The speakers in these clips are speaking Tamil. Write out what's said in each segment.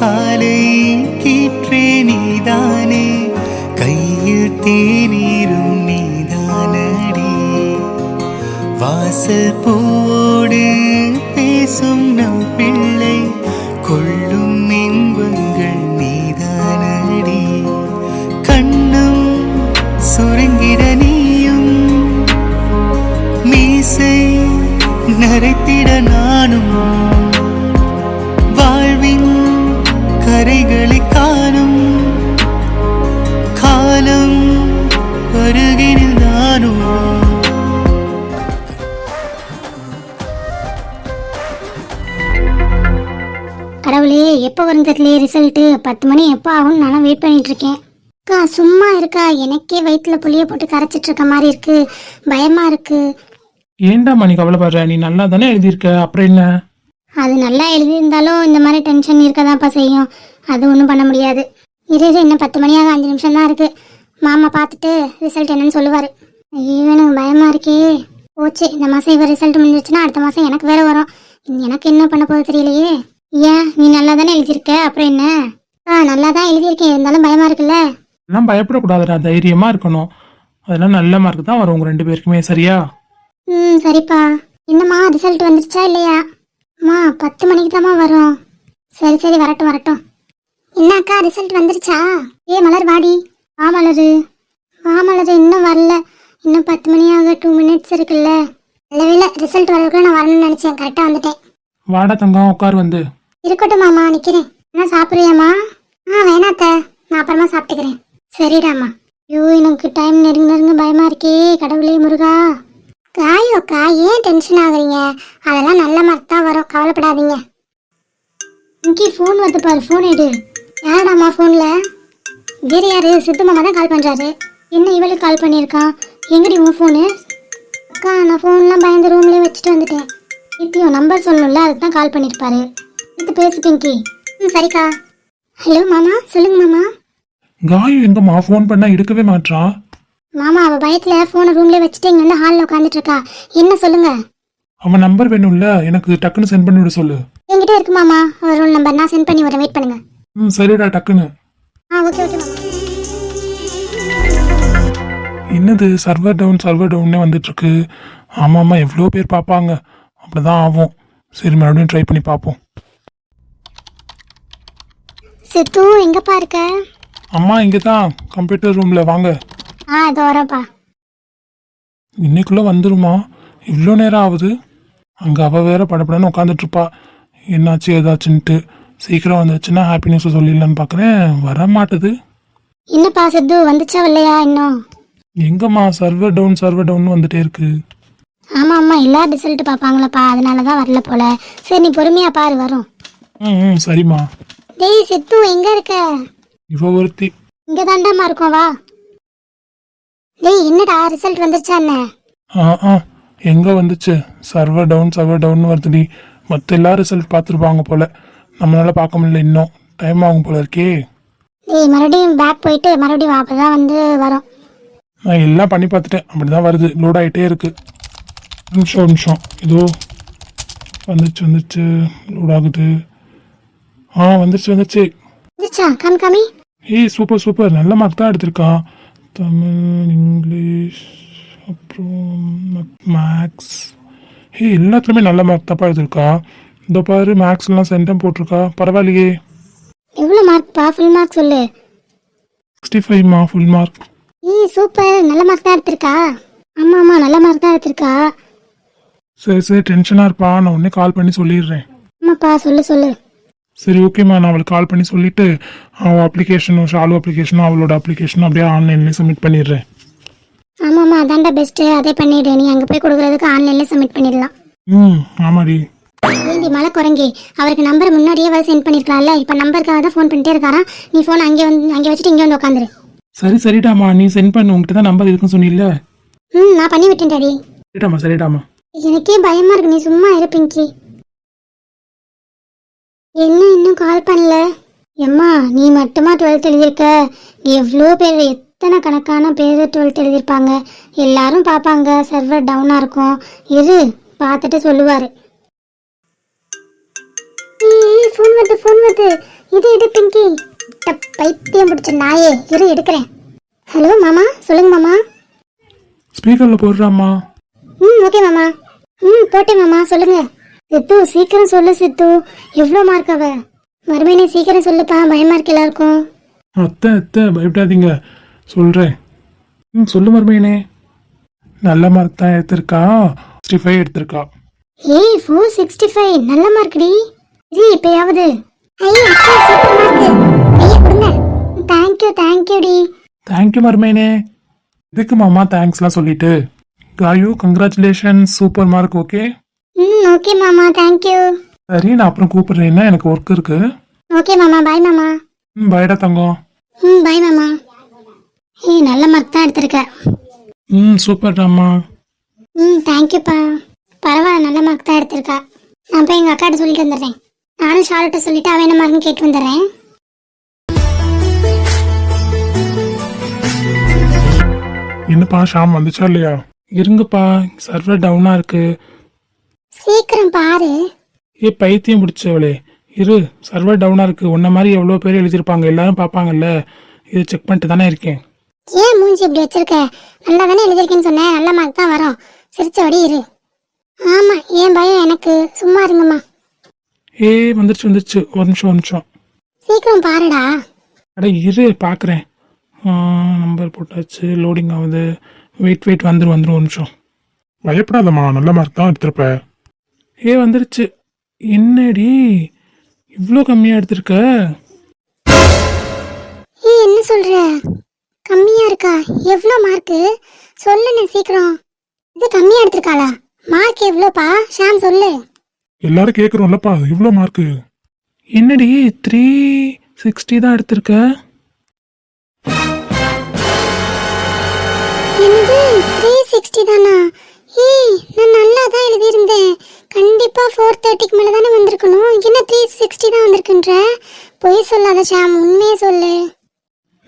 காலை கீற்றே நீதானே. கையில் தேநீரும் நீதானடி. வாசல் பூவோடு பேசும் கடவுளே எப்போ வரும் தெரியலையே ரிசல்ட்டு பத்து மணி எப்போ ஆகும்னு நானும் வெயிட் பண்ணிட்டு இருக்கேன் அக்கா சும்மா இருக்கா? எனக்கே வயிற்றுல புளிய போட்டு கரைச்சிட்டு இருக்க மாதிரி இருக்கு. பயமா இருக்கு. ஏன்டாம்மா நீ கவலைப்படுற? நீ நல்லா தானே எழுதியிருக்க? அப்புறம் என்ன? அது நல்லா எழுதியிருந்தாலும் இந்த மாதிரி டென்ஷன் இருக்கதான்ப்பா செய்யும். அது ஒன்றும் பண்ண முடியாது. இரு இரு, இன்னும் பத்து மணியாக அஞ்சு நிமிஷம் தான் இருக்கு. மாமா பார்த்துட்டு ரிசல்ட் என்னன்னு சொல்லுவார். ஐயோ எனக்கு பயமா இருக்கே. போச்சு இந்த மாதம் இவர் ரிசல்ட் முடிஞ்சிச்சுன்னா அடுத்த மாதம் எனக்கு வேற வரும். எனக்கு என்ன பண்ண போகுது தெரியலையே. ஏன்? நீ நல்லா தானே எழுதியிருக்க? அப்புறம் என்ன? ஆ நல்லா தான் எழுதியிருக்கேன். இருந்தாலும் பயமா இருக்குல்ல? எல்லாம் பயப்படக்கூடாதுடா. தைரியமா இருக்கணும். அதெல்லாம் நல்ல மார்க் தான் வரும் உங்க ரெண்டு பேருக்குமே. சரியா? ம் சரிப்பா. என்னம்மா ரிசல்ட் வந்துருச்சா இல்லையா? அம்மா பத்து மணிக்கு தாம்மா வரும். சரி சரி வரட்டும் வரட்டும். என்னக்கா ரிசல்ட் வந்துருச்சா? ஏ மலர் வாடி. வா மலரு. வா மலரு. இன்னும் வரல. இன்னும் பத்து மணி ஆக டூ மினிட்ஸ் இருக்குல்ல. நல்ல வேலை ரிசல்ட் வரதுக்குள்ள நான் வரணும்னு நினச்சேன். கரெக்டாக வந்துட்டேன். வாடா தங்கம் உட்கார் வந்து. இருக்கட்டும் மாமா நிற்கிறேன் என்ன சாப்பிட்றியாம்மா? ஆ வேணாத்த. நான் அப்புறமா சாப்பிட்டுக்கிறேன். சரிடாம்மா. ஐயோ எனக்கு டைம் நெருங்க நெருங்க பயமா இருக்கே கடவுளே முருகா. காயோக்கா ஏன் டென்ஷன் ஆகுறீங்க? அதெல்லாம் நல்ல மார்க் தான் வரும். கவலைப்படாதீங்க. இங்கே ஃபோன் வந்து பாரு ஃபோன் எடு. யாரடாம்மா ஃபோனில் வேறு யார்? சித்து மாமா தான் கால் பண்ணுறாரு என்ன இவளுக்கு கால் பண்ணியிருக்கான்? எங்கடி உன் ஃபோனு அக்கா நான் ஃபோன்லாம் பயந்து ரூம்லேயே வச்சுட்டு வந்துட்டேன். இப்பயும் நம்பர் சொல்லணும்ல அதுக்கு தான் கால் பண்ணியிருப்பாரு. இது பேசு பிங்கி ம் சரிக்கா. ஹலோ மாமா. சொல்லுங்க மாமா. காயு எங்கம்மா ஃபோன் பண்ணா எடுக்கவே மாட்றான் மாமா அவ பயத்துல ஃபோனை ரூம்லேயே வச்சுட்டு இங்க வந்து ஹாலில் உட்காந்துட்டு இருக்கா. என்ன சொல்லுங்க? அவன் நம்பர் வேணும்ல. எனக்கு டக்குன்னு சென்ட் பண்ணி விட சொல்லு. என்கிட்ட இருக்கு மாமா. ஒரு ரூல் நம்பர் நான் சென்ட் பண்ணி வரேன் வெயிட் பண்ணுங்க. ம் சரிடா டக்குன்னு. ஆ ஓகே ஓகே மாமா. என்னது சர்வர் டவுன் சர்வர் டவுன்னே வந்துட்டு இருக்கு ஆமாம்மா எவ்வளோ பேர் பார்ப்பாங்க. அப்படிதான் ஆகும். சரி மறுபடியும் ட்ரை பண்ணி பார்ப்போம். சித்து எங்கப்பா இருக்க? அம்மா இங்கே தான் கம்ப்யூட்டர் ரூமில் வாங்க. ஆ இதோ வரேன்ப்பா. இன்னைக்குள்ளே வந்துருமா? இவ்வளோ நேரம் ஆகுது. அங்கே அவள் வேற படப்படன்னு உட்காந்துட்டு இருப்பா என்னாச்சு ஏதாச்சுன்ட்டு. சீக்கிரம் வந்துச்சுன்னா ஹாப்பி நியூஸ் சொல்லிடலான்னு பார்க்குறேன் வர மாட்டுது என்னப்பா சித்து வந்துச்சா இல்லையா இன்னும்? எங்கம்மா சர்வர் டவுன் சர்வர் டவுன் வந்துட்டே இருக்கு. ஆமா ஆமா எல்லா ரிசல்ட் பார்ப்பாங்களப்பா அதனால தான் வரல போல. சரி நீ பொறுமையா பாரு வரும். ம் ம் சரிம்மா. டேய் சித்து எங்க இருக்க? இவ ஒருத்தி. இங்க தாண்டாமா இருக்கோம் வா. டேய் என்னடா ரிசல்ட் வந்துருச்சா என்ன? ஆ ஆ எங்கே வந்துச்சு? சர்வர் டவுன் சர்வர் டவுன் வருதுடி. மற்ற எல்லா ரிசல்ட் பார்த்துருப்பாங்க போல. நம்மளால பார்க்க முடியல இன்னும். டைம் ஆகும் போல இருக்கே. டேய் மறுபடியும் பேக் போயிட்டு மறுபடியும் அப்பதான் வந்து வரும். நான் எல்லாம் பண்ணி பார்த்துட்டேன். அப்படிதான் வருது. லோட் ஆகிட்டே இருக்கு. நிமிஷம் நிமிஷம். இதோ வந்துச்சு வந்துச்சு. லோட் ஆகுது. ஆ வந்துருச்சு வந்துருச்சு. வந்துச்சா? காமி காமி ஏய் சூப்பர் சூப்பர் நல்ல மார்க் தான் எடுத்திருக்கான் தமிழ் இங்கிலீஷ் அப்புறம் மேக்ஸ் ஏய் எல்லாத்துலேயுமே நல்ல மார்க் தான்ப்பா எடுத்திருக்கா. இதோ பாரு மேக்ஸ்லாம் சென்டம் போட்டிருக்கா. பரவாயில்லையே. எவ்வளோ மார்க்ப்பா ஃபுல் மார்க் சொல்லு. சிக்ஸ்டி ஃபைவ்மா ஃபுல் மார்க் ஏய் சூப்பர் நல்ல மார்க் தான் எடுத்திருக்கா. ஆமா ஆமா நல்ல மார்க் தான் எடுத்திருக்கா. சரி சரி டென்ஷனாக இருப்பா. நான் உடனே கால் பண்ணி சொல்லிடுறேன். ஆமாப்பா சொல்லு சொல்லு. சரி ஓகேம்மா நான் அவளுக்கு கால் பண்ணி சொல்லிட்டு அவள் அப்ளிகேஷனும் ஷாலு அப்ளிகேஷனும் அவளோட அப்ளிகேஷனும் அப்படியே ஆன்லைன்லேயே சப்மிட் பண்ணிடுறேன். ஆமாம்மா அதான்டா பெஸ்ட்டு அதே பண்ணிடு நீ அங்கே போய் கொடுக்குறதுக்கு ஆன்லைனில் சப்மிட் பண்ணிடலாம். ம் ஆமாடி. ஏண்டி மலை குரங்கி அவருக்கு நம்பர் முன்னாடியே வர சென்ட் பண்ணிருக்கலாம்ல. இப்போ நம்பருக்காக தான் ஃபோன் பண்ணிட்டே இருக்காராம். நீ ஃபோன் அங்கே வந்து அங்கே வச்சுட்டு இங்கே வந்து உட்காந்துரு சரி சரிடாம்மா. நீ சென்ட் பண்ணு. உங்ககிட்ட தான் நம்பர் இருக்குன்னு சொன்னில்ல. ம் நான் பண்ணி விட்டேன் டாடி சரிடாம்மா சரிடாம்மா. எனக்கே பயமா இருக்கு. நீ சும்மா இரு பிங்கி என்ன இன்னும் கால் பண்ணல? எம்மா நீ மட்டுமா டுவெல்த் எழுதியிருக்க? எவ்வளோ பேர் எத்தனை கணக்கான பேர் டுவெல்த் எழுதியிருப்பாங்க? எல்லாரும் பார்ப்பாங்க சர்வர் டவுனாக இருக்கும். இரு பார்த்துட்டு சொல்லுவார். ஃபோன் வருது ஃபோன் வருது. இது எடு பிங்கி பைத்தியம் பிடிச்ச நாயே. இரு எடுக்கிறேன். ஹலோ மாமா. சொல்லுங்க மாமா. ஸ்பீக்கரில் போடுறாம்மா. ம் ஓகே மாமா. ம் போட்டேன் மாமா. சொல்லுங்க. சித்து சீக்கிரம் சொல்லு சித்து? எவ்வளோ மார்க் அவ? மறுமையினே சீக்கிரம் சொல்லுப்பா பயமா இருக்கு எல்லாருக்கும். அத்தை அத்தை பயப்படாதீங்க. சொல்கிறேன் ம் சொல்லு மருமையனே நல்ல மார்க் தான் எடுத்திருக்கா? Sixty five எடுத்திருக்கா? ஏய் ஃபோர் சிக்ஸ்டி ஃபைவ் நல்ல மார்க்டி இது இப்பயாவது. ஐயா அக்கா சூப்பர் மார்க் ஐயா கொடுங்க. தேங்க்யூ தேங்க்யூடி தேங்க்யூ மருமையனே இதுக்கு மாமா தேங்க்ஸ்லாம் சொல்லிட்டு? காயு கங்க்ராச்சுலேஷன் சூப்பர் மார்க் ஓகே ம் ஓகே மாமா தேங்க்யூ சரி நான் அப்புறம் கூப்பிடுறேன்னா எனக்கு ஒர்க் இருக்கு? ஓகே மாமா பாய் மாமா. ம் பயடா தங்கம். ம் பாய் மாமா. ஏய் நல்ல மார்க் தான் எடுத்திருக்க. ம் சூப்பர் அம்மா. ம் தேங்க்யூப்பா பரவாயில்ல நல்ல மார்க் தான் எடுத்திருக்கா. நான் போய் எங்கள் அக்காட்ட சொல்லிட்டு வந்துடுறேன். நானும் ஷார்ட்ட சொல்லிட்டு அவன் என்ன மார்க்னு கேட்டு வந்துடுறேன். என்னப்பா ஷாம் வந்துச்சா இல்லையா? இருங்கப்பா சர்வர் டவுனா இருக்கு. சீக்கிரம் பாரு. ஏ பைத்தியம் பிடிச்சவளே. இரு சர்வர் டவுனா இருக்கு. உன்ன மாதிரி எவ்வளோ பேர் எழுதியிருப்பாங்க. எல்லாரும் பார்ப்பாங்கல்ல. இது செக் பண்ணிட்டு தானே இருக்கேன். ஏன் மூஞ்சி இப்படி வச்சிருக்க? நல்லா தானே எழுதிருக்கேன்னு சொன்னேன் நல்ல மார்க் தான் வரும். சிரிச்சபடி இரு. ஆமா ஏன் பயம் எனக்கு? சும்மா இருங்கம்மா. ஏ வந்துருச்சு வந்துருச்சு. ஒரு நிமிஷம் ஒரு நிமிஷம். சீக்கிரம் பாருடா. அட இரு பார்க்குறேன். நம்பர் போட்டாச்சு. லோடிங் ஆகுது. வெயிட் வெயிட் வந்துடும் வந்துடும் ஒரு நிமிஷம். பயப்படாதம்மா. நல்ல மார்க் தான் எடுத்திருப்ப. ஏ வந்துருச்சு. என்னடி? இவ்வளோ கம்மியாக எடுத்திருக்க? ஏய் என்ன சொல்ற? கம்மியா இருக்கா? எவ்வளோ மார்க்கு? சொல்லுண்ணே சீக்கிரம். இது கம்மியா எடுத்திருக்காளா? மார்க் எவ்வளோப்பா ஷாம் சொல்லு. எல்லாரும் கேட்குறோம்லப்பா இவ்வளோ மார்க்கு. என்னடி த்ரீ சிக்ஸ்டி தான் எடுத்திருக்க? என்னது? த்ரீ சிக்ஸ்டி தானா? ஏய் நான் நல்லா தான் எழுதியிருந்தேன். கண்டிப்பா ஃபோர் தேர்ட்டிக்கு மேலே தானே வந்திருக்கணும் என்ன த்ரீ சிக்ஸ்டி தான் வந்திருக்குன்ற? பொய் சொல்லாத ஷாம் உண்மையே சொல்லு.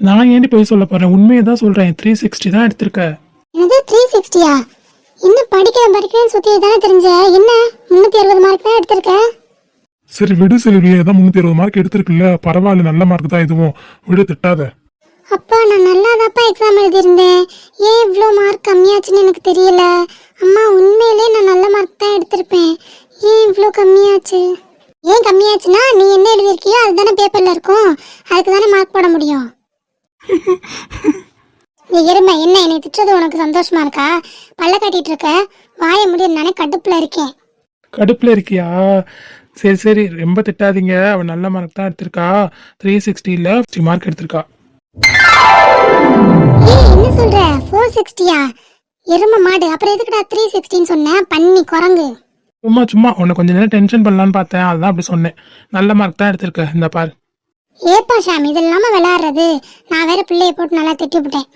நான் ஏன்டி போய் சொல்ல போகிறேன் உண்மையை தான் சொல்கிறேன் த்ரீ சிக்ஸ்டி தான் எடுத்திருக்க. என்னது த்ரீ சிக்ஸ்டியா என்ன படிக்கிறேன் படிக்கிறேன்னு சுற்றி தானே தெரிஞ்ச? என்ன முந்நூற்றி அறுபது மார்க் தான் எடுத்திருக்க? சரி விடு செல்வி ஏதாவது முந்நூற்றி அறுபது மார்க் எடுத்திருக்குல்ல. பரவாயில்ல நல்ல மார்க் தான் இதுவும். விடு திட்டாத. அப்பா நான் நல்லா எக்ஸாம் எழுதியிருந்தேன். ஏன் இவ்வளோ மார்க் கம்மியாச்சுன்னு எனக்கு தெரியல? அம்மா உண்மையிலே நான் நல்ல மார்க் தான் எடுத்திருப்பேன். ஏன் இவ்வளோ கம்மியாச்சு? ஏன் கம்மியாச்சுன்னா நீ என்ன எழுதியிருக்கியோ அதுதானே பேப்பரில் இருக்கும். அதுக்கு தானே மார்க் போட முடியும். நீ எருமை என்ன என்னை திட்டுறது உனக்கு சந்தோஷமா இருக்கா? பல்ல கட்டிட்டு இருக்க. வாய முடியும் நானே கடுப்புல இருக்கேன். கடுப்பில் இருக்கியா? சரி சரி ரொம்ப திட்டாதீங்க. அவன் நல்ல மார்க் தான் எடுத்திருக்கா. த்ரீ சிக்ஸ்டியில் ஃபிஃப்டி மார்க் எடுத்திருக்கா. ஏய் என்ன சொல்ற? ஃபோர் சிக்ஸ்டியா எருமை மாடு. அப்புறம் எதுக்குடா த்ரீ சிக்ஸ்டின்னு சொன்னேன் பண்ணி குரங்கு. சும்மா சும்மா. உன்னை கொஞ்ச நேரம் டென்ஷன் பண்ணலான்னு பார்த்தேன். அதுதான் அப்படி சொன்னேன். நல்ல மார்க் தான் எடுத்திருக்க. இந்த பார். ஏப்பா ஷாம் இது இல்லாம விளையாடுறது. நான் வேற பிள்ளைய போட்டு நல்லா திட்டி விட்டேன்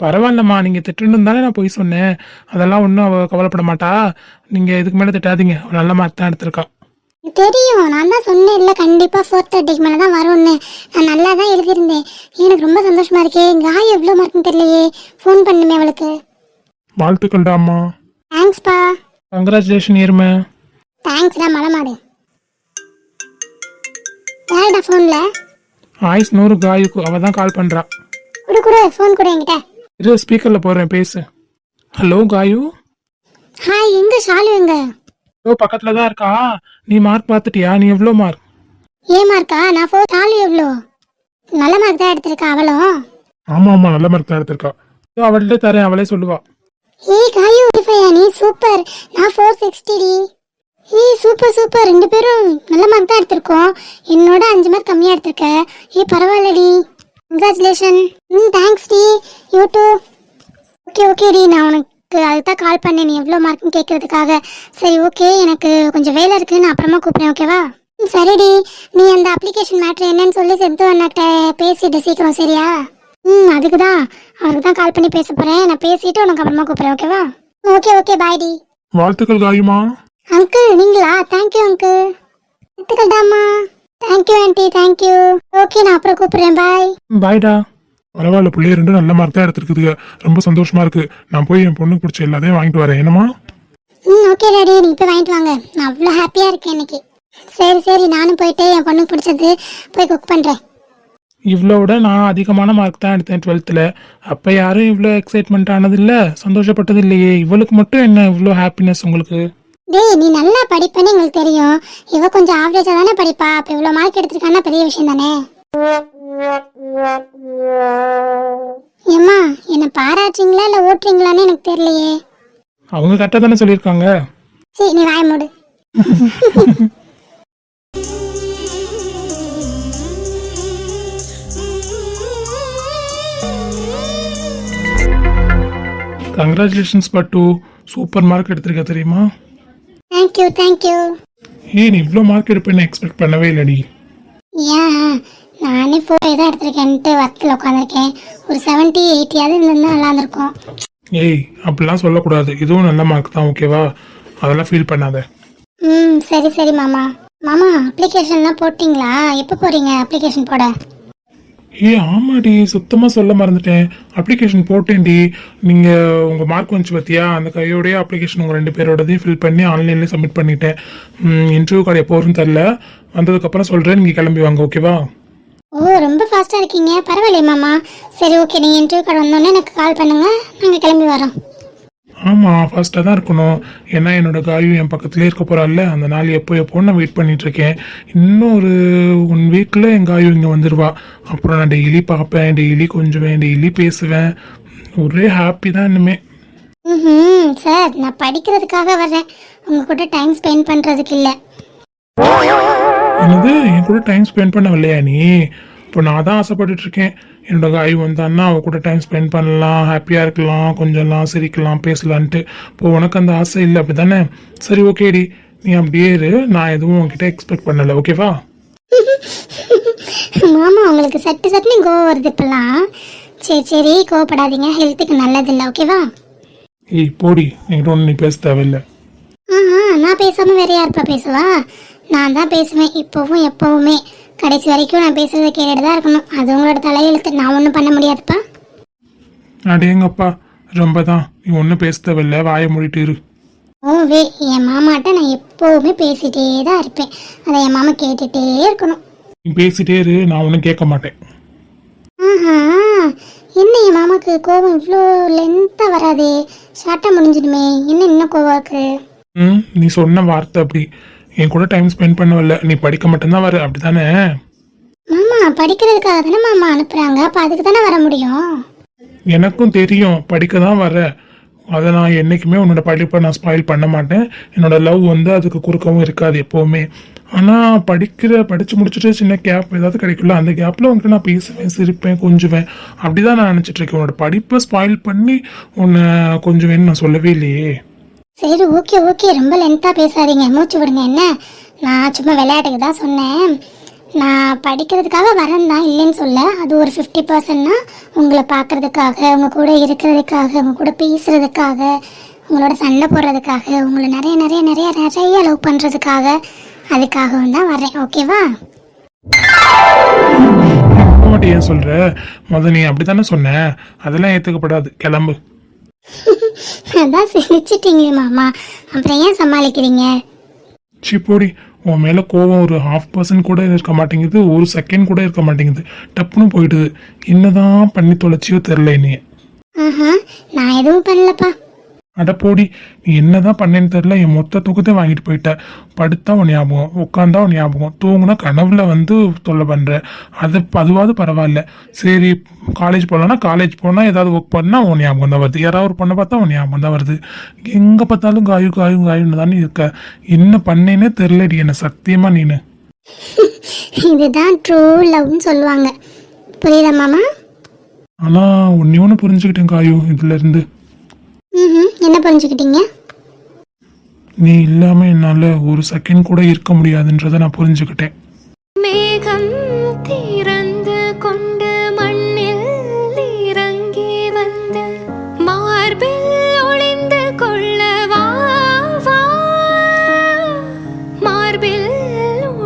பரவாயில்லம்மா. நீங்கள் திட்டணும் தானே நான் போய் சொன்னேன். அதெல்லாம் ஒன்றும் அவள் கவலைப்பட மாட்டா. நீங்கள் இதுக்கு மேலே திட்டாதீங்க. அவள் நல்ல மார்க் தான் எடுத்திருக்கா. தெரியும். நான் தான் சொன்னேன். இல்லை கண்டிப்பா ஃபோர் தேர்ட்டிக்கு மேலே தான் வரும்னு. நான் நல்லா தான் எழுதியிருந்தேன். எனக்கு ரொம்ப சந்தோஷமா இருக்கே. காய் எவ்வளோ மார்க்குன்னு தெரியலையே. ஃபோன் பண்ணுமே அவளுக்கு. வாழ்த்துக்கள்டா அம்மா. தேங்க்ஸ்ப்பா கங்க்ராச்சுலேஷன் ஏறுமை தேங்க்ஸ்டா மலை மாடு யாருடா ஃபோனில் ஆயுஸ் நூறு காயுக்கு அவள் தான் கால் பண்ணுறா கொடு கொடு ஃபோன் கொடு என்கிட்ட. இரு ஸ்பீக்கரில் போடுறேன் பேசு. ஹலோ காயு. ஹாய் எங்க ஷாலு எங்க? ஓ பக்கத்தில் தான் இருக்கா. நீ மார்க் பார்த்துட்டியா? நீ எவ்வளோ மார்க் ஏன் மார்க்கா நான் ஃபோர் ஷாலு எவ்வளோ நல்ல மார்க் தான் எடுத்திருக்கா அவளும். ஆமாம் ஆமாம் நல்ல மார்க் தான் எடுத்திருக்கா. அவள்கிட்ட தரேன் அவளே சொல்லுவா. ஏய் காயு வெரிஃபையா நீ சூப்பர். நான் ஃபோர் சிக்ஸ்டி டி ஏய் சூப்பர் சூப்பர். ரெண்டு பேரும் நல்ல மார்க் தான் எடுத்திருக்கோம். என்னோட அஞ்சு மார்க் கம்மியாக எடுத்திருக்க. ஏய் பரவாயில்லடி. கங்க்ராச்சுலேஷன் ம் தேங்க்ஸ் டி யூ டூ ஓகே ஓகே டி நான் உனக்கு அதுக்கு தான் கால் பண்ணேன். நீ எவ்வளோ மார்க்னு கேட்கறதுக்காக. சரி ஓகே எனக்கு கொஞ்சம் வேலை இருக்குது நான் அப்புறமா கூப்பிட்றேன் ஓகேவா ம் சரிடி. நீ அந்த அப்ளிகேஷன் மேட்ரு என்னன்னு சொல்லி செந்து அண்ணாட்ட பேசிட்டு சீக்கிரம் சரியா? ம் அதுக்கு தான் அவருக்கு தான் கால் பண்ணி பேச போகிறேன் நான் பேசிட்டு உனக்கு அப்புறமா கூப்பிட்றேன் ஓகேவா ஓகே ஓகே பாய் டி. வாழ்த்துக்கள் காயுமா? அங்கிள் நீங்களா? Thank you uncle எடுத்துக்கட்டாமா thank you aunty thank you okay நான் அப்புறம் கூப்பிடுறேன் பாய் பாய்டா பரவாயில்ல பிள்ளைய ரெண்டும் நல்ல மார்க் தான் எடுத்துருக்குதுங்க. ரொம்ப சந்தோஷமா இருக்கு. நான் போய் என் பொண்ணுக்கு பிடிச்ச எல்லாத்தையும் வாங்கிட்டு வரேன். என்னம்மா? ம் ஓகே டாடி நீ போய் வாங்கிட்டு வாங்க. நான் அவ்வளோ ஹாப்பியாக இருக்கேன் இன்னைக்கு. சரி சரி. நானும் போயிட்டு என் பொண்ணுக்கு பிடிச்சது போய் குக் பண்ணுறேன் இவ்வளோட நான் அதிகமான மார்க் தான் எடுத்தேன் டுவெல்த்தில் அப்போ யாரும் இவ்வளோ எக்ஸைட்மெண்ட் ஆனதில்ல சந்தோஷப்பட்டது இல்லையே இவளுக்கு மட்டும் என்ன இவ்வளோ ஹாப்பினஸ் உங்களுக்கு? டேய் நீ நல்லா படிப்பேன்னு எங்களுக்கு தெரியும். இவ கொஞ்சம் ஆவரேஜாக தானே படிப்பா. அப்போ இவ்வளோ மார்க் எடுத்திருக்கான்னா பெரிய விஷயம் தானே? ஏம்மா என்னை பாராட்டுறீங்களா இல்லை ஓட்டுறீங்களான்னு எனக்கு தெரியலையே. அவங்க கரெக்டாக தானே சொல்லியிருக்காங்க. சரி நீ வாய மூடு. கங்க்ராச்சுலேஷன்ஸ் பட்டு சூப்பர் மார்க் எடுத்திருக்க தெரியுமா? தேங்க்யூ தேங்க்யூ ஏன் நீ இவ்வளோ மார்க் எடுப்பேன்னு எக்ஸ்பெக்ட் பண்ணவே இல்லடி. ஏன் நானே ஃபோட்டோ தான் எடுத்திருக்கேன்ட்டு ஒர்க்கில் உட்காந்துருக்கேன் ஒரு செவன்ட்டி எயிட்டியாவது இருந்திருந்தா நல்லா இருந்திருக்கும் ஏய் அப்படிலாம் சொல்லக்கூடாது. இதுவும் நல்ல மார்க் தான் ஓகேவா அதெல்லாம் ஃபீல் பண்ணாத. ம் சரி சரி மாமா. மாமா அப்ளிகேஷன்லாம் போட்டிங்களா? எப்போ போகிறீங்க அப்ளிகேஷன் போட? ஏய் ஆமாடி சுத்தமாக சொல்ல மறந்துட்டேன். அப்ளிகேஷன் போட்டேன்டி. நீங்கள் உங்கள் மார்க் வந்துச்சு பார்த்தியா அந்த கையோடைய அப்ளிகேஷன் உங்கள் ரெண்டு பேரோடதையும் ஃபில் பண்ணி ஆன்லைன்லேயே சப்மிட் பண்ணிட்டேன். இன்டர்வியூ கார்டு எப்போ வரும்னு தெரில. வந்ததுக்கப்புறம் சொல்கிறேன் நீங்கள் கிளம்பி வாங்க ஓகேவா ஓ ரொம்ப ஃபாஸ்ட்டாக இருக்கீங்க. பரவாயில்லையே மாமா. சரி ஓகே நீங்கள் இன்டர்வியூ கார்டு வந்தோடனே எனக்கு கால் பண்ணுங்கள் நாங்கள் கிளம்பி வரோம். ஆமாம் ஃபர்ஸ்ட்டாக தான் இருக்கணும். ஏன்னா என்னோட காயு என் பக்கத்துலேயே இருக்க போகிறாள்ல அந்த நாள் எப்போ எப்போன்னு நான் வெயிட் பண்ணிட்டு இருக்கேன் இன்னும் ஒரு ஒன் வீக்கில் என் காயு இங்கே வந்துடுவா அப்புறம் நான் டெய்லி பார்ப்பேன். டெய்லி கொஞ்சுவேன். டெய்லி பேசுவேன். ஒரே ஹாப்பி தான் இனிமே. ம் சார் நான் படிக்கிறதுக்காக வர்றேன். உங்கள் கூட டைம் ஸ்பெண்ட் பண்ணுறதுக்கு இல்லை. என்னது? என் கூட டைம் ஸ்பெண்ட் பண்ண வரலையா நீ? இப்போ நான் தான் ஆசைப்பட்டுட்டு இருக்கேன் என்னோட காய் வந்தான்னா அவ கூட டைம் ஸ்பெண்ட் பண்ணலாம் ஹாப்பியாக இருக்கலாம் கொஞ்சம்லாம் சிரிக்கலாம் பேசலான்ட்டு. இப்போ உனக்கு அந்த ஆசை இல்லை அப்படி தானே சரி ஓகேடி நீ அப்படியே இரு. நான் எதுவும் உன்கிட்ட எக்ஸ்பெக்ட் பண்ணலை. ஓகேவா மாமா உங்களுக்கு சட்டு சட்டுன்னு கோவம் வருது இப்பெல்லாம். சரி சரி கோவப்படாதீங்க. ஹெல்த்துக்கு நல்லதில்லை. ஓகேவா ஏய் போடி. என்கிட்ட ஒன்று நீ பேச தேவையில்லை. ஆஹா நான் பேசாமல் வேற யாருப்பா பேசுவா? நான் தான் பேசுவேன். இப்போவும் எப்போவுமே. கடைசி வரைக்கும் நான் பேசுறதை கேட்டுட்டு தான் இருக்கணும். அது உங்களோட தலையெழுத்து நான் ஒன்றும் பண்ண முடியாதுப்பா. அடேங்கப்பா ரொம்ப தான் நீ ஒன்றும் பேச தேவையில்லை வாயை மூடிட்டு இரு. ஓ வே என் மாமாட்ட நான் எப்போவுமே பேசிட்டே தான் இருப்பேன். அதை என் மாமா கேட்டுட்டே இருக்கணும். நீ பேசிட்டே இரு நான் ஒன்றும் கேட்க மாட்டேன். ஆஹா என்ன என் மாமாக்கு கோவம் இவ்வளோ லென்த்தாக வராதே. ஷார்ட்டாக முடிஞ்சிடுமே. என்ன இன்னும் கோவம் இருக்கு? ம் நீ சொன்ன வார்த்தை அப்படி. என் கூட டைம் ஸ்பெண்ட் பண்ண வரல நீ படிக்க மட்டும்தான் வர. அப்படி தானே மாமா படிக்கிறதுக்காக தானே மாமா அனுப்புகிறாங்க அப்போ அதுக்கு தானே வர முடியும்? எனக்கும் தெரியும். படிக்க தான் வர. அதை நான் என்றைக்குமே உன்னோட படிப்பை நான் ஸ்பாயில் பண்ண மாட்டேன். என்னோட லவ் வந்து அதுக்கு குறுக்கவும் இருக்காது எப்போவுமே. ஆனால் படிக்கிற படித்து முடிச்சுட்டு சின்ன கேப் ஏதாவது கிடைக்கும்ல அந்த கேப்பில் உங்ககிட்ட நான் பேசுவேன் சிரிப்பேன் கொஞ்சுவேன். அப்படி தான் நான் நினச்சிட்டு இருக்கேன். உன்னோட படிப்பை ஸ்பாயில் பண்ணி உன்னை கொஞ்சுவேன்னு நான் சொல்லவே இல்லையே. சரி ஓகே ஓகே ரொம்ப லென்த்தாக பேசாதீங்க. மூச்சு விடுங்க என்ன? நான் சும்மா விளையாட்டுக்கு தான் சொன்னேன். நான் படிக்கிறதுக்காக வரேன் தான் இல்லைன்னு சொல்ல. அது ஒரு ஃபிஃப்டி பர்சன்ட்னா உங்களை பார்க்கறதுக்காக உங்கள் கூட இருக்கிறதுக்காக உங்கள் கூட பேசுறதுக்காக உங்களோட சண்டை போடுறதுக்காக உங்களை நிறைய நிறைய நிறைய நிறைய லவ் பண்ணுறதுக்காக அதுக்காகவும் தான் வரேன் ஓகேவா ஏன் சொல்கிற முத நீ அப்படி தானே சொன்ன? அதெல்லாம் ஏற்றுக்கப்படாது கிளம்பு. அதான் சிரிச்சிட்டீங்களே மாமா. அப்புறம் ஏன் சமாளிக்கிறீங்க? சி போடி. உன் மேலே கோவம் ஒரு ஹாஃப் பர்சன்ட் கூட இருக்க மாட்டேங்குது. ஒரு செகண்ட் கூட இருக்க மாட்டேங்குது. டப்புன்னு போயிடுது. என்னதான் பண்ணி தொலைச்சியோ தெரில ஆஹா நான் எதுவும் பண்ணலப்பா. அட போடி நீ என்னதான் பண்ணேன்னு தெரில என் மொத்த தூக்கத்தை வாங்கிட்டு போயிட்ட. படுத்தா உன் ஞாபகம் உட்காந்தா உன் ஞாபகம் தூங்குனா கனவுல வந்து தொல்லை பண்ற. அது அதுவாவது பரவாயில்ல. சரி காலேஜ் போகலன்னா காலேஜ் போனால் ஏதாவது ஒர்க் பண்ணால் உன் ஞாபகம் தான் வருது. யாராவது ஒரு பொண்ணை பார்த்தா உன் ஞாபகம் தான் வருது. எங்கே பார்த்தாலும் காயு காயு காயுன்னு தானே இருக்க. என்ன பண்ணேனே தெரிலடி என்ன சத்தியமா நீனு. இதுதான் ட்ரூ லவ்னு சொல்லுவாங்க. புரியுதா மாமா? ஆனால் ஒன்னே ஒன்று புரிஞ்சுக்கிட்டேன் காயு இதுல இருந்து. ம் என்ன புரிஞ்சுக்கிட்டீங்க? நீ இல்லாமல் என்னால் ஒரு செகண்ட் கூட இருக்க முடியாதுன்றதை நான் புரிஞ்சுக்கிட்டேன். மேகம் திறந்து கொண்டு மண்ணில் இறங்கி வந்து மார்பில் ஒளிந்து கொள்ள வா வா. மார்பில்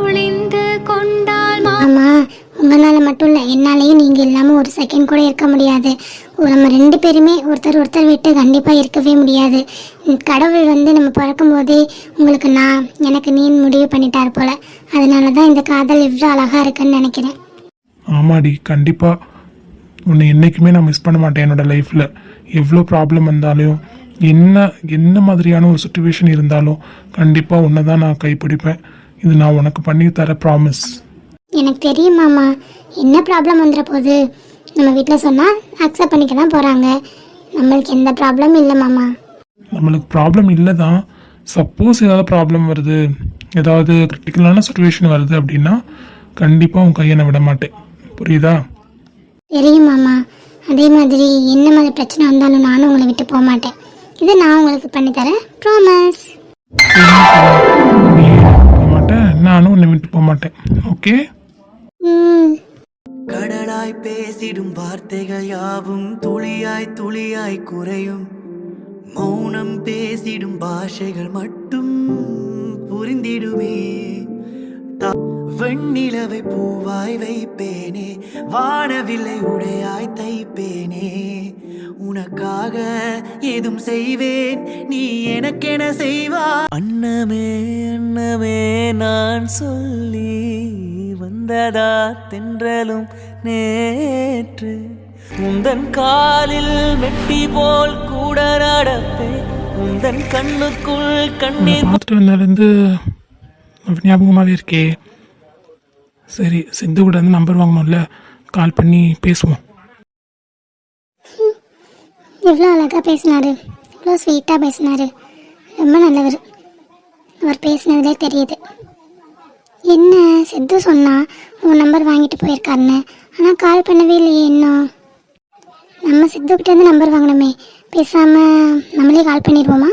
ஒளிந்து கொண்டால் மா ஆமா உங்களால மட்டும் இல்லை என்னாலையும் நீங்க இல்லாம ஒரு செகண்ட் கூட இருக்க முடியாது. ஒரு- நம்ம ரெண்டு பேருமே ஒருத்தர் ஒருத்தர் விட்டு கண்டிப்பா இருக்கவே முடியாது. கடவுள் வந்து நம்ம பிறக்கும் போதே உங்களுக்கு நான் எனக்கு நீ முடிவு பண்ணிட்டார் போல. அதனால தான் இந்த காதல் இவ்வளோ அழகா இருக்குன்னு நினைக்கிறேன். ஆமாடி கண்டிப்பாக உன்னை என்றைக்குமே நான் மிஸ் பண்ண மாட்டேன் என்னோட லைஃப்பில் எவ்வளோ ப்ராப்ளம் வந்தாலும் என்ன என்ன மாதிரியான ஒரு சுச்சுவேஷன் இருந்தாலும் கண்டிப்பாக உன்னை தான் நான் கைப்பிடிப்பேன். இது நான் உனக்கு பண்ணி தர ப்ராமிஸ் எனக்கு தெரியும் மாமா. என்ன ப்ராப்ளம் வந்துட போகுது நம்ம வீட்டில் சொன்னால் அக்செப்ட் பண்ணிக்க தான் போகிறாங்க நம்மளுக்கு எந்த ப்ராப்ளமும் இல்லை மாமா. நம்மளுக்கு ப்ராப்ளம் இல்லை தான் சப்போஸ் ஏதாவது ப்ராப்ளம் வருது ஏதாவது கிரிட்டிக்கலான சுச்சுவேஷன் வருது அப்படின்னா கண்டிப்பாக உன் கையை நான் விட மாட்டேன். புரியுதா? தெரியும் மாமா. அதே மாதிரி என்ன மாதிரி பிரச்சனை வந்தாலும் நானும் உங்களை விட்டு போக மாட்டேன். இது நான் உங்களுக்கு பண்ணித்தரேன் ப்ராமிஸ் போக மாட்டேன் நானும் உன்னை விட்டு போக மாட்டேன். ஓகே ம். கடலாய் பேசிடும் வார்த்தைகள் யாவும் துளியாய் துளியாய் குறையும். மௌனம் பேசிடும் பாஷைகள் மட்டும் புரிந்திடுமே. வெண்ணிலவை பூவாய் வைப்பேனே வானவில்லை உடையாய் தைப்பேனே. உனக்காக ஏதும் செய்வேன் நீ எனக்கென செய்வா. அன்னமே அன்னமே நான் சொல்லி வந்ததா தென்றலும் நேற்று. உந்தன் காலில் வெட்டி போல் கூட நடப்பேன் உந்தன் கண்ணுக்குள் கண்ணீர் பார்த்துட்டு வந்ததுலேருந்து ஞாபகமாகவே இருக்கே. சரி சிந்து கூட வந்து நம்பர் வாங்கணும்ல. கால் பண்ணி பேசுவோம். எவ்வளோ அழகாக பேசினாரு. இவ்வளோ ஸ்வீட்டாக பேசினாரு. ரொம்ப நல்லவர். அவர் பேசினதுலே தெரியுது. என்ன சித்து சொன்னால் உன் நம்பர் வாங்கிட்டு போயிருக்காருன்னு ஆனால் கால் பண்ணவே இல்லையே இன்னும் நம்ம சித்துக்கிட்டேருந்து நம்பர் வாங்கினோமே பேசாமல் நம்மளே கால் பண்ணிடுவோமா?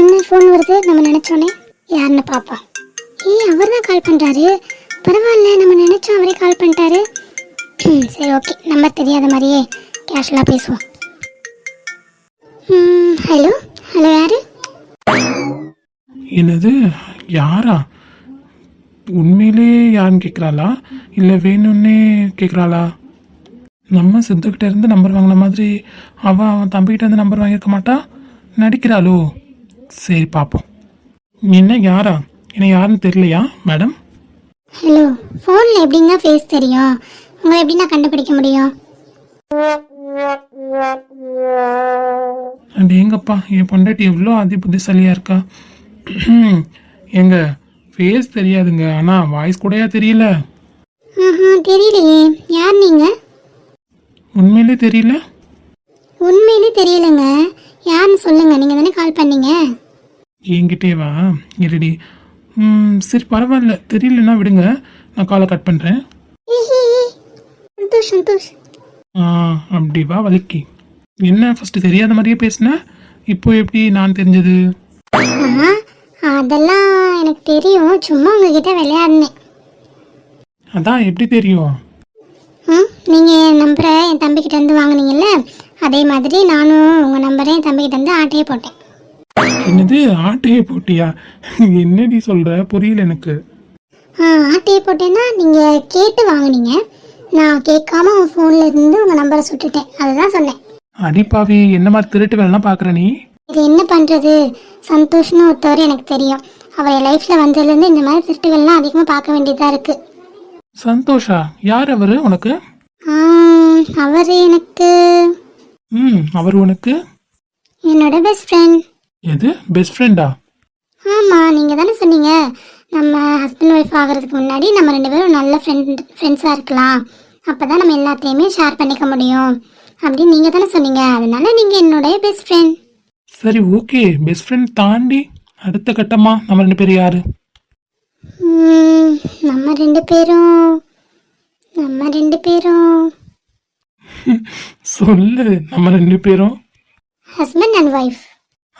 என்ன ஃபோன் வருது? நம்ம நினச்சோன்னே யாருன்னு பார்ப்போம் ஏய் அவர் தான் கால் பண்ணுறாரு பரவாயில்ல நம்ம நினச்சோம் அவரே கால் பண்ணிட்டாரு. சரி ஓகே நம்பர் தெரியாத மாதிரியே கேஷுவலாக பேசுவோம். ஹலோ ஹலோ யாரு? என்னது? யாரா? உண்மையிலே யாருன்னு கேட்குறாளா இல்லை வேணும்னே கேட்குறாளா நம்ம சித்துக்கிட்ட இருந்து நம்பர் வாங்கின மாதிரி அவன் அவன் தம்பிக்கிட்ட இருந்து நம்பர் வாங்கியிருக்க மாட்டா? நடிக்கிறாளோ? சரி பார்ப்போம் என்ன யாரா? என்ன யாருன்னு தெரியலையா மேடம் ஹலோ ஃபோனில் எப்படிங்க ஃபேஸ் தெரியும்? உங்களை எப்படி நான் கண்டுபிடிக்க முடியும்? அண்ட் எங்கப்பா என் பொண்டாட்டி எவ்வளோ அதி புத்திசாலியாக இருக்கா? எங்க ஃபேஸ் தெரியாதுங்க ஆனால் வாய்ஸ் கூடயா தெரியல? ஆஹா தெரியலையே. யார் நீங்கள் உண்மையிலே தெரியல? உண்மையிலே தெரியலங்க. யாருன்னு சொல்லுங்க நீங்கள் தானே கால் பண்ணீங்க? என்கிட்டே வா இருடி சரி பரவாயில்ல. தெரியலன்னா விடுங்க. நான் காலை கட் பண்ணுறேன் சந்தோஷ் சந்தோஷ். ஆ அப்படி வா வலிக்கி என்ன ஃபஸ்ட்டு தெரியாத மாதிரியே பேசுன? இப்போ எப்படி நான் தெரிஞ்சது? அதெல்லாம் எனக்கு தெரியும். சும்மா உங்ககிட்ட விளையாடினேன். அதான் எப்படி தெரியும்? ம் நீங்கள் என் நம்பரை என் தம்பிக்கிட்ட இருந்து வாங்குனீங்கல்ல? அதே மாதிரி நானும் உங்கள் நம்பரை என் தம்பிக்கிட்ட இருந்து ஆட்டையே போட்டேன். என்னது ஆட்டையே போட்டியா? என்னடி சொல்கிற புரியல எனக்கு. ஆட்டையே போட்டேன்னா நீங்கள் கேட்டு வாங்குனீங்க. நான் கேட்காம உங்கள் ஃபோனில் இருந்து உங்கள் நம்பரை சுட்டுட்டேன். அதுதான் சொன்னேன். அடிப்பாவி என்ன மாதிரி திருட்டு வேலைலாம் பார்க்குற நீ? இது என்ன பண்ணுறது சந்தோஷ்னு ஒருத்தவர் எனக்கு தெரியும். அவர் என் லைஃப்பில் வந்ததுலேருந்து இந்த மாதிரி திருட்டுகள்லாம் அதிகமாக பார்க்க வேண்டியதாக இருக்குது சந்தோஷா? யார் அவரு உனக்கு? அவர் எனக்கு ம் அவர் உனக்கு? என்னோட பெஸ்ட் ஃப்ரெண்ட் எது? பெஸ்ட் ஃப்ரெண்டா ஆமாம் நீங்கள் தானே சொன்னீங்க. நம்ம ஹஸ்பண்ட் ஒய்ஃப் ஆகிறதுக்கு முன்னாடி நம்ம ரெண்டு பேரும் நல்ல ஃப்ரெண்ட் ஃப்ரெண்ட்ஸாக இருக்கலாம். அப்போ தான் நம்ம எல்லாத்தையுமே ஷேர் பண்ணிக்க முடியும். அப்படின்னு நீங்கள் தானே சொன்னீங்க. அதனால நீங்கள் என்னுடைய பெஸ்ட் ஃப்ரெண்ட் சரி ஓகே பெஸ்ட் ஃப்ரெண்ட் தாண்டி அடுத்த கட்டமா நம்ம ரெண்டு பேரும் யாரு? நம்ம ரெண்டு பேரும் நம்ம ரெண்டு பேரும். சொல்லு நம்ம ரெண்டு பேரும். ஹஸ்பண்ட் அண்ட் ஒய்ஃப்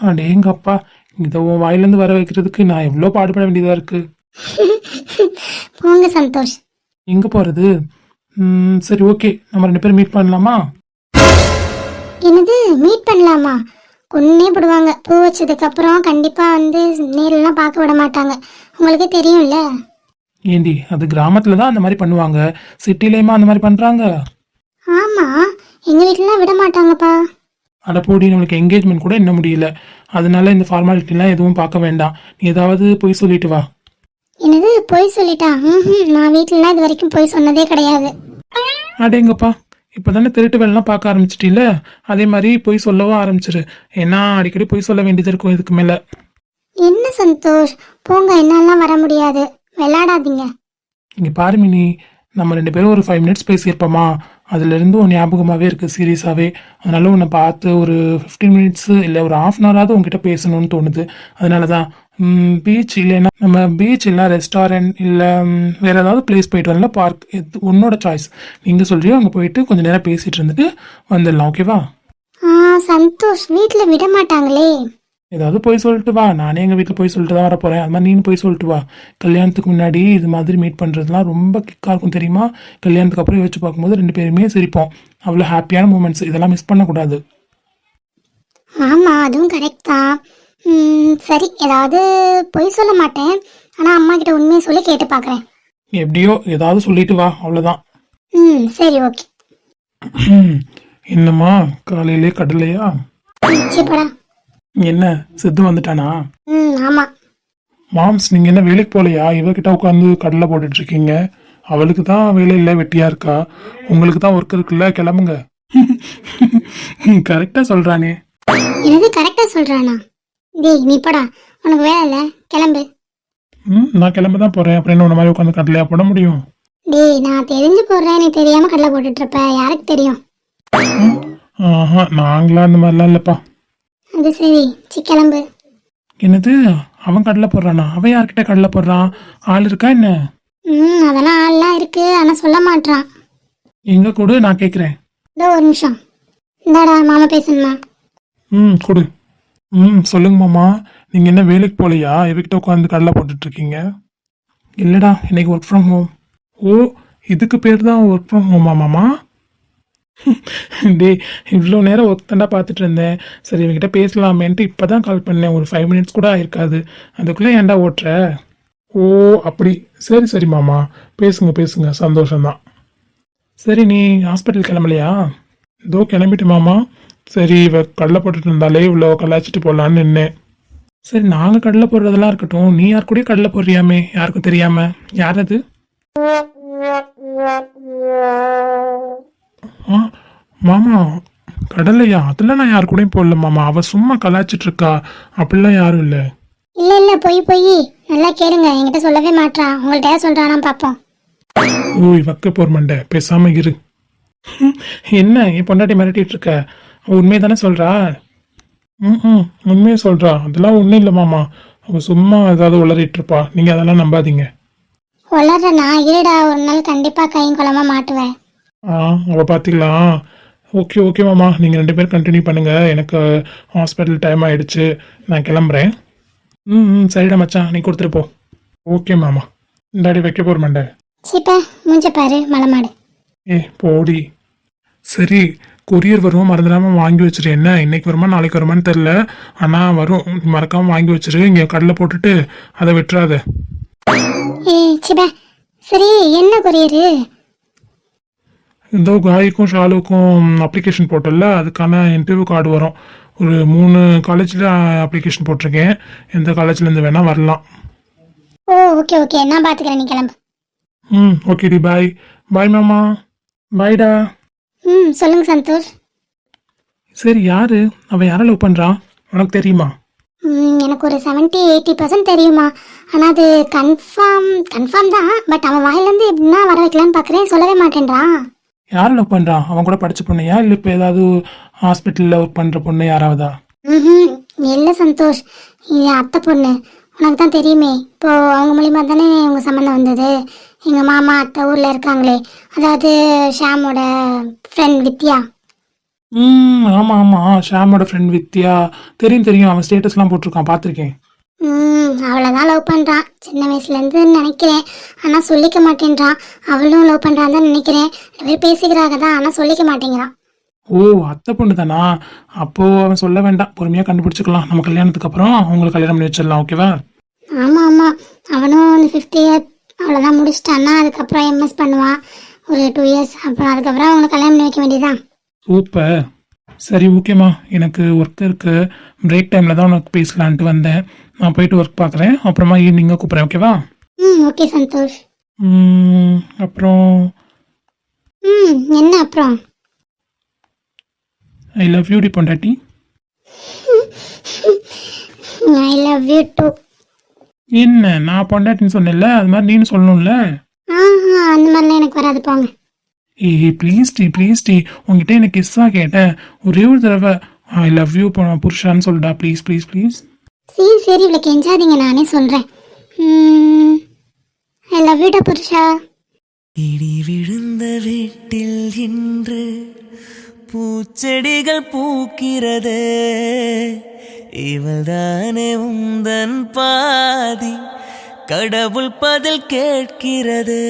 அடேங்கப்பா இதை உன் வாயிலேருந்து வர வைக்கிறதுக்கு நான் எவ்வளோ பாடுபட வேண்டியதாக இருக்கு? போங்க சந்தோஷ். எங்கே போகிறது சரி ஓகே. நம்ம ரெண்டு பேரும் மீட் பண்ணலாமா? என்னது மீட் பண்ணலாமா? கொன்னே போடுவாங்க. பூ வச்சதுக்கு அப்புறம் கண்டிப்பா வந்து நேர்லாம் பார்க்க விட மாட்டாங்க. உங்களுக்கே தெரியும்ல? ஏண்டி அது கிராமத்தில் தான் அந்த மாதிரி பண்ணுவாங்க. சிட்டிலேயுமா அந்த மாதிரி பண்ணுறாங்க ஆமா எங்க வீட்டுலலாம் விட மாட்டாங்கப்பா. அட போடி நம்மளுக்கு என்கேஜ்மெண்ட் கூட என்ன முடியல. அதனால இந்த ஃபார்மாலிட்டிலாம் எதுவும் பார்க்க வேண்டாம். நீ ஏதாவது போய் சொல்லிட்டு வா. என்னது? பொய் சொல்லிட்டா? நான் வீட்டிலலாம் இது வரைக்கும் பொய் சொன்னதே கிடையாது. அடேங்கப்பா இப்போ தானே திருட்டு வேலைலாம் பார்க்க ஆரம்பிச்சிட்டில அதே மாதிரி போய் சொல்லவும் ஆரம்பிச்சிரு. ஏன்னா அடிக்கடி போய் சொல்ல வேண்டியது இருக்கும் இதுக்கு மேலே. என்ன சந்தோஷ்? போங்க என்னாலாம் வர முடியாது. விளையாடாதீங்க. இங்கே பாரு மினி. நம்ம ரெண்டு பேரும் ஒரு ஃபைவ் மினிட்ஸ் பேசியிருப்போமா? அதுலேருந்து உன் ஞாபகமாகவே இருக்குது சீரியஸாகவே அதனால் உன்னை பார்த்து ஒரு ஃபிஃப்டீன் மினிட்ஸு இல்லை ஒரு ஆஃப் அன் ஹவராவது உங்ககிட்ட பேசணும்னு தோணுது. அதனால தான் பீச் இல்லைன்னா நம்ம பீச் இல்லை ரெஸ்டாரண்ட் இல்லை வேறு ஏதாவது பிளேஸ் போயிட்டு வரல பார்க் எது உன்னோட சாய்ஸ் நீங்கள் சொல்றியோ அங்கே போயிட்டு கொஞ்சம் நேரம் பேசிகிட்டு இருந்துட்டு வந்துடலாம் ஓகேவா சந்தோஷ் வீட்டில் விட மாட்டாங்களே. ஏதாவது போய் சொல்லிட்டு வா. நானே எங்கள் வீட்டில் போய் சொல்லிட்டு தான் வர போகிறேன் அது மாதிரி நீனு போய் சொல்லிட்டு வா. கல்யாணத்துக்கு முன்னாடி இது மாதிரி மீட் பண்ணுறதுலாம் ரொம்ப கிக்காக இருக்கும் தெரியுமா? கல்யாணத்துக்கு அப்புறம் யோசிச்சு பார்க்கும்போது ரெண்டு பேருமே சிரிப்போம். அவ்வளோ ஹாப்பியான மூமெண்ட்ஸ் இதெல்லாம் மிஸ் பண்ணக்கூடாது. ஆமாம் அதுவும் கரெக்ட் தான். சரி. ஏதாவது பொய் சொல்ல மாட்டேன். ஆனால் அம்மா கிட்ட உண்மையை சொல்லி கேட்டு பார்க்குறேன். எப்படியோ ஏதாவது சொல்லிட்டு வா. அவ்வளோதான் ம் சரி ஓகே. என்னம்மா? காலையிலே கடலையா? நிச்சயப்படா என்ன? சித்து வந்துட்டானா? ம் ஆமாம் மாம்ஸ் நீங்கள் என்ன வேலைக்கு போகலையா இவகிட்ட உட்காந்து கடலை போட்டுட்டு இருக்கீங்க அவளுக்கு தான் வேலை இல்லை வெட்டியா இருக்கா? உங்களுக்கு தான் ஒர்க் இருக்குல்ல கிளம்புங்க. கரெக்டாக சொல்கிறானே என்னது கரெக்டாக சொல்கிறானா டேய் நீ போடா. உனக்கு வேலை இல்லை கிளம்பு. ம் நான் கிளம்ப தான் போகிறேன் அப்புறம் என்ன உன்ன மாதிரி உட்காந்து கடலையா போட முடியும்? டேய் நான் தெரிஞ்சு போடுறேன். நீ தெரியாமல் கடலை போட்டுட்டு இருப்ப யாருக்கு தெரியும்? ஆஹா நாங்களாம் அந்த மாதிரிலாம் இல்லைப்பா. அது சரி சி கிளம்பு. என்னது? அவன் கடலை போடுறானா? அவன் யார்கிட்ட கடலை போடுறான்? ஆள் இருக்கா என்ன? ம் அதெல்லாம் ஆள்லாம் இருக்கு. ஆனால் சொல்ல மாட்றான். எங்க கொடு நான் கேட்குறேன் இதோ ஒரு நிமிஷம். இந்தாடா மாமா பேசணுமா? ம் கொடு. ம் சொல்லுங்க மாமா. நீங்கள் என்ன வேலைக்கு போகலையா இவகிட்ட உட்காந்து கடலை போட்டுட்டு இருக்கீங்க இல்லைடா இன்னைக்கு ஒர்க் ஃப்ரம் ஹோம் ஓ இதுக்கு பேர் தான் ஒர்க் ஃப்ரம் ஹோமா மாமா? டேய் இவ்வளோ நேரம் ஒர்க் பார்த்துட்டு இருந்தேன். சரி இவகிட்ட பேசலாமேன்ட்டு இப்போ தான் கால் பண்ணேன். ஒரு ஃபைவ் மினிட்ஸ் கூட ஆயிருக்காது. அதுக்குள்ளே ஏன்டா ஓட்டுற? ஓ அப்படி. சரி சரி மாமா. பேசுங்க பேசுங்க. சந்தோஷம்தான். சரி நீ ஹாஸ்பிட்டல் கிளம்பலையா? இதோ கிளம்பிட்டு மாமா. சரி இவ கடலை போட்டுட்டு இருந்தாலே இவ்வளோ கலாய்ச்சிட்டு போடலான்னு நின்னேன். சரி நாங்கள் கடலை போடுறதெல்லாம் இருக்கட்டும். நீ யார் கூடயும் கடலை போடுறியாமே? யாருக்கும் தெரியாம. யார் அது? ஆ மாமா கடலையா? அதெல்லாம் நான் யார் கூடயும் போடல மாமா. அவ சும்மா கலாச்சிட்டு இருக்கா அப்படிலாம் யாரும் இல்லை. இல்லை இல்லை. பொய் பொய். நல்லா கேளுங்க. என்கிட்ட சொல்லவே மாட்றான் உங்கள்கிட்ட சொல்கிறானா பார்ப்போம் ஓய் வக்க போர் மண்டை. பேசாம இரு. என்ன? என் பொண்டாட்டி மிரட்டிட்டு இருக்க உண்மையை தானே சொல்றா? ம் ம். உண்மையை சொல்றா. அதெல்லாம் ஒன்றும் இல்லை மாமா. அவ சும்மா ஏதாவது உளறிட்டு இருப்பா நீங்க அதெல்லாம் நம்பாதீங்க. வளர்ற நான் இருடா. ஒரு நாள் கண்டிப்பாக கையும் குளமா மாட்டுவேன். ஆ அவ பார்த்துக்கலாம் ஓகே ஓகே மாமா. நீங்க ரெண்டு பேரும் கண்டினியூ பண்ணுங்க. எனக்கு ஹாஸ்பிட்டல் டைம் ஆயிடுச்சு. நான் கிளம்புறேன். ம் ம் சரிடா மச்சான். நீ கொடுத்துட்டு போ. ஓகே மாமா. இந்தாடி வைக்க போர் மண்டை. சீப்பா மூஞ்ச பாரு. மலை மாடு. ஏ போடி. சரி கொரியர் வரும்? மறந்துடாம வாங்கி வச்சிரு. என்ன இன்னைக்கு வருமா? நாளைக்கு வருமான்னு தெரில ஆனா வரும். மறக்காம வாங்கி வச்சிரு. இங்க கடலை போட்டுட்டு அதை விட்டுறாத. ஏய் சிபா. சரி என்ன கொரியரு இந்த காய்க்கும் ஷாலுக்கும் அப்ளிகேஷன் போட்டல அதுக்கான இன்டர்வியூ கார்டு வரும். ஒரு மூணு காலேஜில் அப்ளிகேஷன் போட்டிருக்கேன். எந்த காலேஜ்லேருந்து வேணால் வரலாம். ஓ ஓகே ஓகே நான் பார்த்துக்கிறேன் நீ கிளம்பு. ம் ஓகே டி. பாய் பாய் மாமா. பாய்டா ம் சொல்லுங்க சந்தோஷ். சரி யாரு? அவன் யாரை லவ் பண்ணுறான் உனக்கு தெரியுமா? எனக்கு ஒரு செவன்ட்டி எயிட்டி பர்சன்ட் தெரியுமா. ஆனால் அது கன்ஃபார்ம் கன்ஃபார்ம் தான். பட் அவன் வாயிலேருந்து எப்படின்னா வர வைக்கலான்னு பார்க்குறேன் சொல்லவே மாட்டேன்றான். யாரை லவ் பண்ணுறான் அவன் கூட படிச்ச பொண்ணையா? இல்லை இப்போ ஏதாவது ஹாஸ்பிட்டலில் ஒர்க் பண்ணுற பொண்ணு யாராவதா? ம் இல்லை சந்தோஷ் இது அத்தை பொண்ணு. உனக்கு தான் தெரியுமே. இப்போ அவங்க மூலியமா தானே உங்கள் சம்மந்தம் வந்தது. எங்கள் மாமா அத்தை ஊரில் இருக்காங்களே. அதாவது ஷாமோட ஃப்ரெண்ட் வித்யா. ம் ஆமாம் ஆமாம் ஷாமோட ஃப்ரெண்ட் வித்யா. தெரியும் தெரியும். அவன் ஸ்டேட்டஸ்லாம் போட்டிருக்கான். பார்த்துருக்கேன். ம் அவளை தான் லவ் பண்ணுறான் சின்ன வயசுலேருந்து நினைக்கிறேன். ஆனால் சொல்லிக்க மாட்டேன்றான். அவளும் லவ் பண்ணுறான் தான் நினைக்கிறேன். பேர் பேசிக்கிறாங்க தான் ஆனால் சொல்லிக்க மாட்டேங்கிறான். ஓ அத்தை பொண்ணு தானா அப்போது அவன் சொல்ல வேண்டாம். பொறுமையாக கண்டுபிடிச்சிக்கலாம். நம்ம கல்யாணத்துக்கு அப்புறம் அவங்களுக்கு கல்யாணம் பண்ணி வச்சிடலாம் ஓகேவா ஆமாம் ஆமாம் அவனும் ஃபிஃப்த் இயர் அவ்வளோதான் முடிச்சிட்டான்னா அதுக்கப்புறம் எம்எஸ் பண்ணுவான். ஒரு டூ இயர்ஸ் அப்புறம் அதுக்கப்புறம் அவனை கல்யாணம் பண்ணி வைக்க வேண்டியதான் சூப்பர் சரி ஓகேம்மா எனக்கு ஒர்க் இருக்கு பிரேக் டைமில் தான் உனக்கு பேசலான்ட்டு வந்தேன். நான் போயிட்டு ஒர்க் பார்க்குறேன் அப்புறமா ஈவினிங்காக கூப்பிட்றேன் ஓகேவா ம் ஓகே சந்தோஷ். அப்புறம்? ம் என்ன அப்புறம்? ஐ லவ் யூ டி பொண்டாட்டி. ஐ லவ் யூ டூ என்ன? நான் பொண்டாட்டின்னு சொன்னேன்ல அது மாதிரி நீனு சொல்லணும்ல? ஆஹா அந்த மாதிரிலாம் எனக்கு வராது போங்க. ஏய் ப்ளீஸ் டி ப்ளீஸ் டி. உங்ககிட்ட எனக்கு கிஸ்ஸாக கேட்டேன். ஒரே ஒரு தடவை ஐ லவ் யூ புருஷான்னு சொல்லிட்டா ப்ளீஸ் ப்ளீஸ் ப்ளீஸ் சரி சரி இவ்வளோ கெஞ்சாதீங்க. நானே சொல்கிறேன் ஐ லவ் யூ டா புருஷா. இடி விழுந்த வீட்டில் இன்று பூச்செடிகள் பூக்கிறது. இவள்தானே உந்தன் பாதி கடவுள் பதில் கேட்கிறது.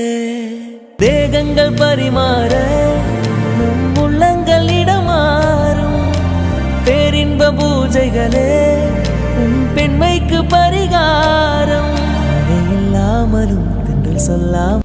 தேகங்கள் பரிமாற நம் உள்ளங்கள் இடமாறும் பேரின்ப பூஜைகளே உன் பெண்மைக்கு பரிகாரம். இல்லாமலும் தென்றல் சொல்லாம்